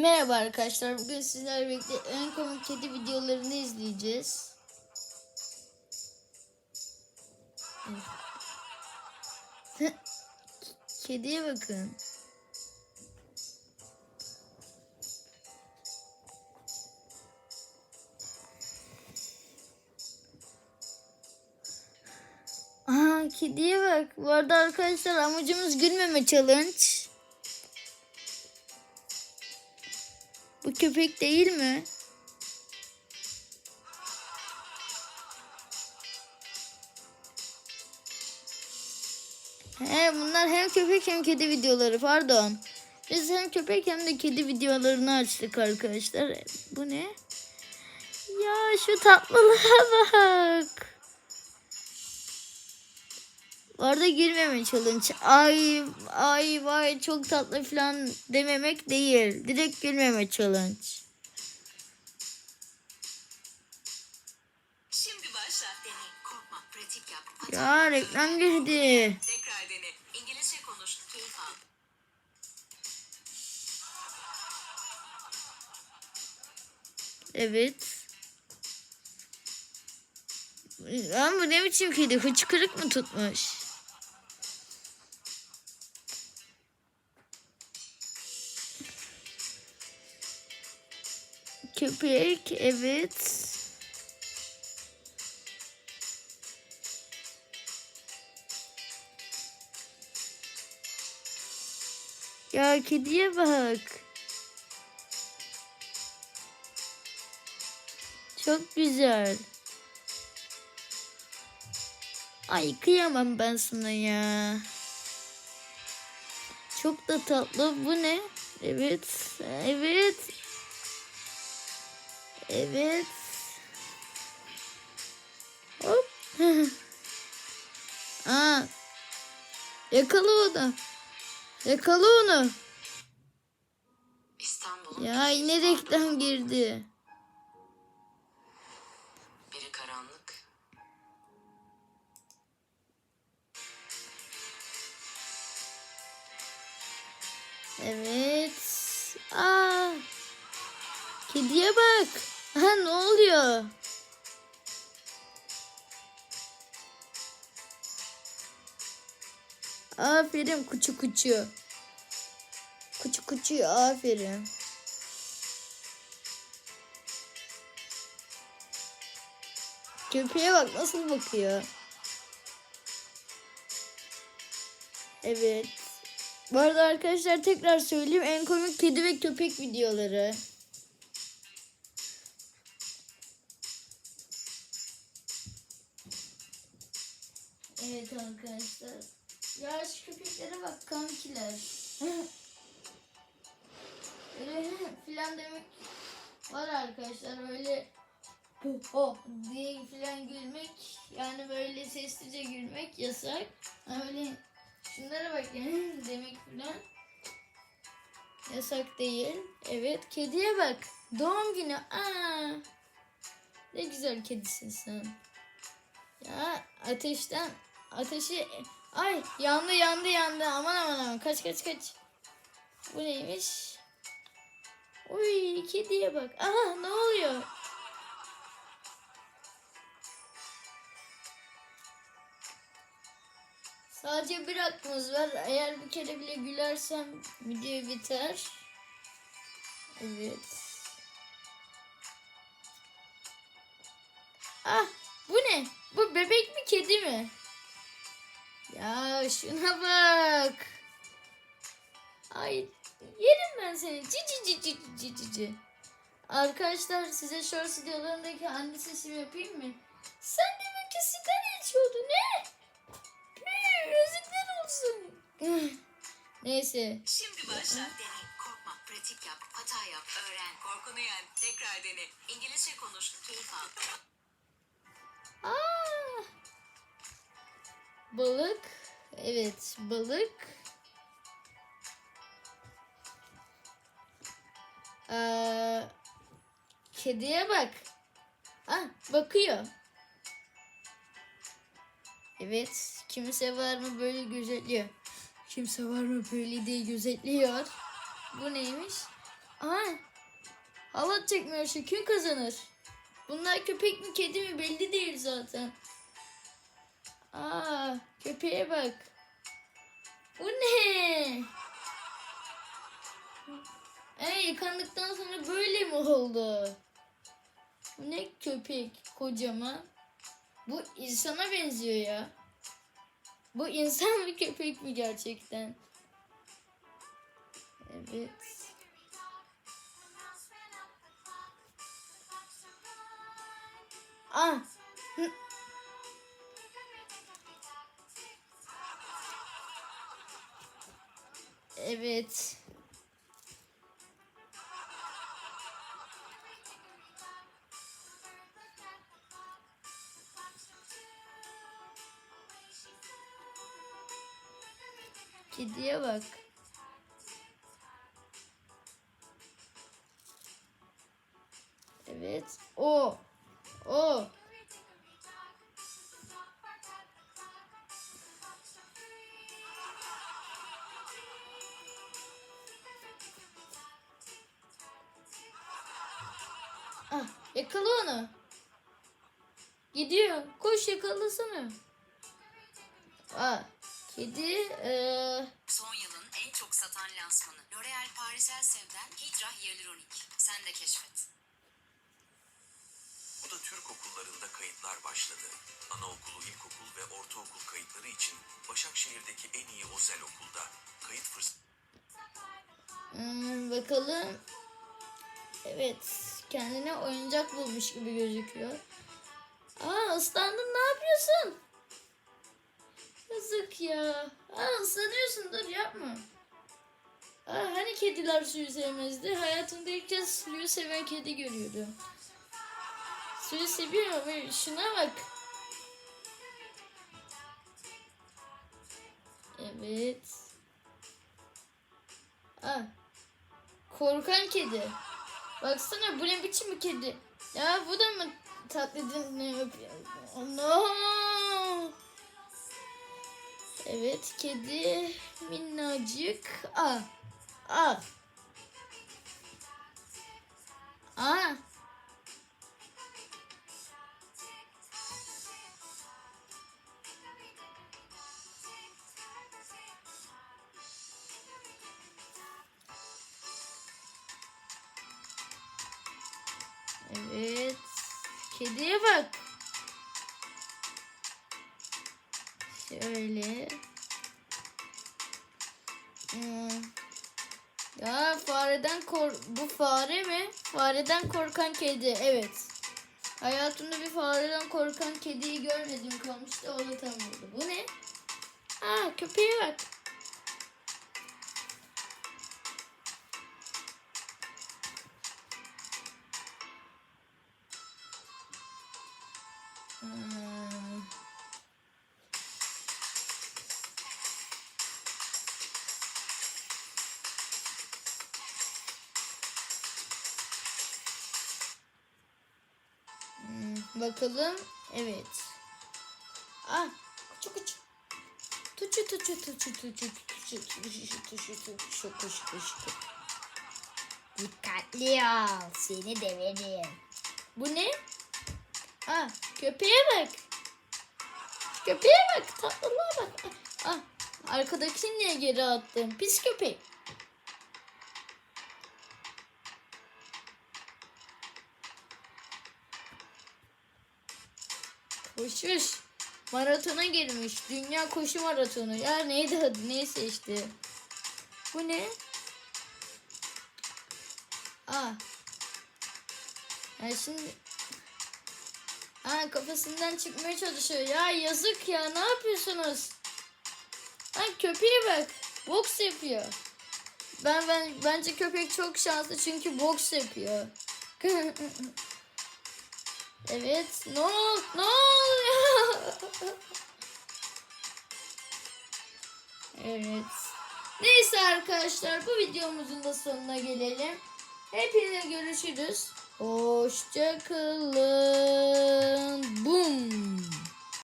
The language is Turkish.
Merhaba arkadaşlar. Bugün sizlerle birlikte en komik kedi videolarını izleyeceğiz. Evet. Kediye bakın. Aha kediye bak. Bu arada arkadaşlar amacımız gülmeme challenge. Köpek değil mi? He bunlar hem köpek hem kedi videoları pardon. Biz hem köpek hem de kedi videolarını açtık arkadaşlar. Bu ne? Ya şu tatlılığa bak. Bu arada challenge. Ay ay vay çok tatlı falan dememek değil. Direkt gülmeme challenge. Şimdi başla. Dene, korkma, pratik yap. Hata Ya reklam girdi. Tekrar dene. İngilizce konuş, keyif al. Evet. Lan bu ne biçim kedi? Hıçkırık mı tutmuş? Köpek, evet. Ya kediye bak. Çok güzel. Ay kıyamam ben sana ya. Çok da tatlı. Bu ne? Evet. Evet. Evet. Hop. Aa. Yakala onu. Yakala onu. İstanbul'un Ya yine reklam girdi. biri karanlık. Evet. Aa. Kediye bak. Ha ne oluyor? Aferin kuçu kuçu. Kuçu kuçu aferin. Köpeğe bak nasıl bakıyor. Evet. Bu arada arkadaşlar tekrar söyleyeyim en komik kedi ve köpek videoları. Evet arkadaşlar. Ya şu köpeklere bak kankiler. Öyle filan demek var arkadaşlar öyle ho ho diye filan gülmek yani böyle sessizce gülmek yasak. Öyle şunlara bak yani demek filan yasak değil. Evet kediye bak doğum günü aa ne güzel kedisin sen. Ya ateşten ateşi ay yandı yandı yandı aman aman aman kaç kaç kaç. Bu neymiş? Uy kediye bak. Aha ne oluyor? Sadece bir hakkımız var. Eğer bir kere bile gülersem video biter. Evet. Ah şuna bak. Ay yerim ben seni. Cici cici cici cici. Arkadaşlar size shorts videolarındaki anne sesimi yapayım mı? Sen demek ki sigara içiyordun ne? Püh, Yazıklar olsun. Neyse. Şimdi başla. Dene, korkma, pratik yap. Hata yap, öğren. Korkunu yen. Tekrar dene. İngilizce konuş, keyif al. Aa! Balık. Evet, balık. Ee, kediye bak. Ah, bakıyor. Evet, kimse var mı böyle gözetliyor. Kimse var mı böyle diye gözetliyor. Bu neymiş? Aha. Halat çekme yarışı kim kazanır? Bunlar köpek mi kedi mi belli değil zaten. Aa, köpeğe bak. Bu ne? Ay yıkandıktan sonra böyle mi oldu? Bu ne köpek kocaman? Bu insana benziyor ya. Bu insan mı köpek mi gerçekten? Evet. Ah. Evet. Kediye bak. Evet. O. yakala onu. Gidiyor. Koş yakalasana. Ah, kedi eee Son yılın en çok satan lansmanı. L'Oreal Paris Elsev'den Hydra Hyaluronik. Sen de keşfet. Bu da Türk okullarında kayıtlar başladı. Anaokulu, ilkokul ve ortaokul kayıtları için Başakşehir'deki en iyi özel okulda kayıt fırsatı Hmm, bakalım. Evet. Kendine oyuncak bulmuş gibi gözüküyor. Aa ıslandın ne yapıyorsun? Yazık ya. Aa ıslanıyorsun dur yapma. Aa, hani kediler suyu sevmezdi? Hayatımda ilk kez suyu seven kedi görüyorum. Suyu seviyor ama şuna bak. Evet. Aa, korkan kedi. Baksana bu ne biçim bir kedi. Ya bu da mı taklidini yapıyor? No. Evet kedi minnacık. Aa. Aa. Aa. Evet. Kediye bak. Şöyle. Hmm. Ya fareden kor bu fare mi? Fareden korkan kedi. Evet. Hayatımda bir fareden korkan kediyi görmedim kalmıştı. O da tam oldu. Bu ne? Aa köpeğe bak. Hmm. Hmm, bakalım. Evet. Ah, küçük küçük. Tuçu tuçu tuçu tuçu tuçu tuçu tuçu tuçu tuçu tuçu. Dikkatli ol. Seni deverim. Bu ne? Ah, köpeğe bak. Köpeğe bak. Tatlılığa bak. Ah, ah, arkadakini niye geri attın? Pis köpek. Koşmuş. Maratona girmiş. Dünya koşu maratonu. Ya neydi adı? Neyse işte. Bu ne? Aa. Ya şimdi Ha kafasından çıkmaya çalışıyor. Ya yazık ya ne yapıyorsunuz? Ha köpeğe bak. Boks yapıyor. Ben ben bence köpek çok şanslı çünkü boks yapıyor. evet. Ne ol ne oluyor? evet. Neyse arkadaşlar bu videomuzun da sonuna gelelim. Hepinize görüşürüz. Hoşçakalın. Boom.